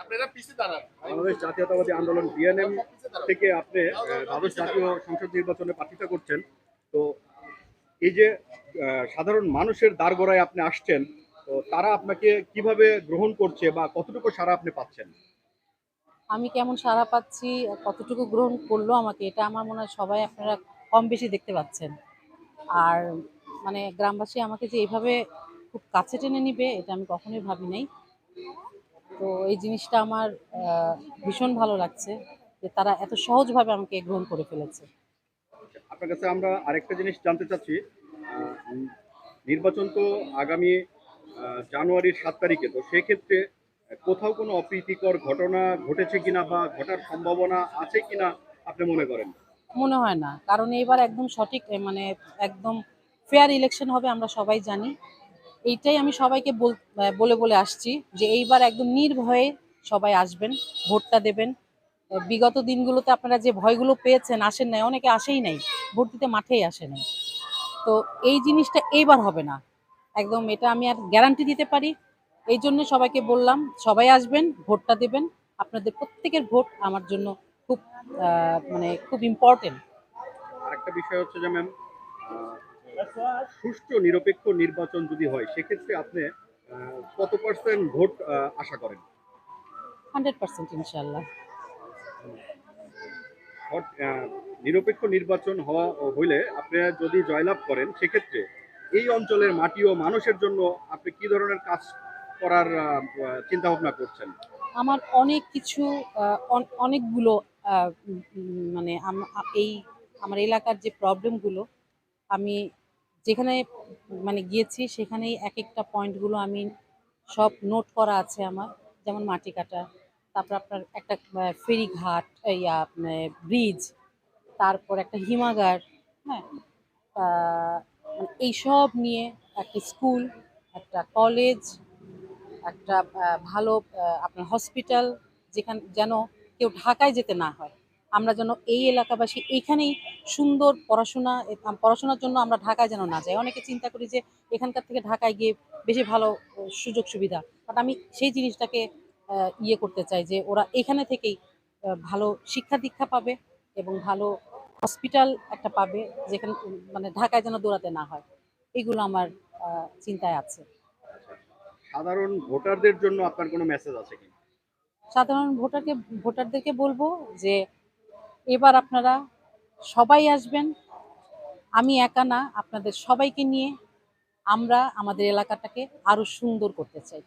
বাংলাদেশ জাতীয়তাবাদী আন্দোলন বিএনএম থেকে আপনি দ্বাদশ জাতীয় সংসদ নির্বাচনে প্রার্থিতা করছেন। তো এই যে আহ, সাধারণ মানুষের দ্বারগোড়ায় আপনি আসছেন তো তারা আপনাকে কীভাবে গ্রহণ করছে বা কতটুকু সারা আপনি পাচ্ছেন? আমি কেমন সাড়া পাচ্ছি কতটুকু গ্রহণ করল আমাকে এটা আমার মনে হয় সবাই আপনারা কম বেশি দেখতে পাচ্ছেন। আর মানে গ্রামবাসী আমাকে যে এইভাবে খুব কাছে টেনে নিবে এটা আমি কখনোই ভাবি নাই তো এই জিনিসটা আমার ভীষণ ভালো লাগছে যে তারা এত সহজভাবে আমাকে গ্রহণ করে ফেলেছে। আপনার কাছে আমরা আরেকটা জিনিস জানতে চাচ্ছি নির্বাচন তো আগামী জানুয়ারির সাত তারিখে তো সেক্ষেত্রে কোথাও কোনো অপ্রীতিকর ঘটনা ঘটেছে কিনা বা ঘটার সম্ভাবনা আছে কিনা আপনি মনে করেন? মনে হয় না কারণ এবার একদম সঠিক মানে একদম ফেয়ার ইলেকশন হবে আমরা সবাই জানি। এইটাই আমি সবাইকে বল- বলে আসছি যে এইবার একদম নির্ভয়ে সবাই আসবেন, ভোটটা দেবেন। বিগত দিনগুলোতে আপনারা যে ভয়গুলো পেয়েছেন, আসেন নাই, অনেকে আসেই নাই, ভোট দিতে মাঠেই আসে নাই। তো এই জিনিসটা এইবার হবে না। একদম এটা আমি আর গ্যারান্টি দিতে পারি। এই জন্য সবাইকে বললাম, সবাই আসবেন, ভোটটা দেবেন। আপনাদের প্রত্যেকের ভোট আমার জন্য খুব মানে খুব ইম্পর্টেন্ট আরেকটা বিষয় হচ্ছে যে ম্যাম সুষ্ঠু নিরপেক্ষ নির্বাচন যদি হয় সেক্ষেত্রে আপনি কত পার্সেন্ট ভোট আশা করেন? হান্ড্রেড পার্সেন্ট ইনশাল্লাহ নিরপেক্ষ নির্বাচন হওয়া হইলে আপনি যদি জয়লাভ করেন সেক্ষেত্রে এই অঞ্চলের মাটি ও মানুষের জন্য আপনি কি ধরনের কাজ করার চিন্তা ভাবনা করছেন? আমার অনেক কিছু অনেকগুলো মানে এই আমার এলাকার যে প্রবলেমগুলো আমি যেখানে মানে গিয়েছি, সেখানেই এক একটা পয়েন্টগুলো আমি সব নোট করা আছে আমার। যেমন মাটি কাটা, তারপর আপনার একটা ফেরি ঘাট ব্রিজ, তারপর একটা হিমাগার হ্যাঁ? মানে এইসব নিয়ে একটা স্কুল, একটা কলেজ, একটা ভালো আপনার হসপিটাল, যেখানে, যেন কেউ ঢাকায় যেতে না হয়। আমরা যেন এই এলাকাবাসী এইখানেই সুন্দর পড়াশোনা পড়াশোনার জন্য আমরা ঢাকায় যেন না যাই। অনেকে চিন্তা করি যে এখানকার থেকে ঢাকায় গিয়ে বেশি ভালো সুযোগ সুবিধা। বাট আমি সেই জিনিসটাকে ইয়ে করতে চাই যে ওরা এখানে থেকেই ভালো শিক্ষা দীক্ষা পাবে এবং ভালো হসপিটাল একটা পাবে যেখানে মানে ঢাকায় যেন দৌড়াতে না হয়। এগুলো আমার চিন্তায় আছে। সাধারণ ভোটারদের জন্য আপনার কোনো মেসেজ আছে কি সাধারণ ভোটারকে ভোটারদেরকে বলব যে এবার আপনারা সবাই আসবেন। আমি একা না, আপনাদের সবাইকে নিয়ে আমরা আমাদের এলাকাটাকে আরও সুন্দর করতে চাই।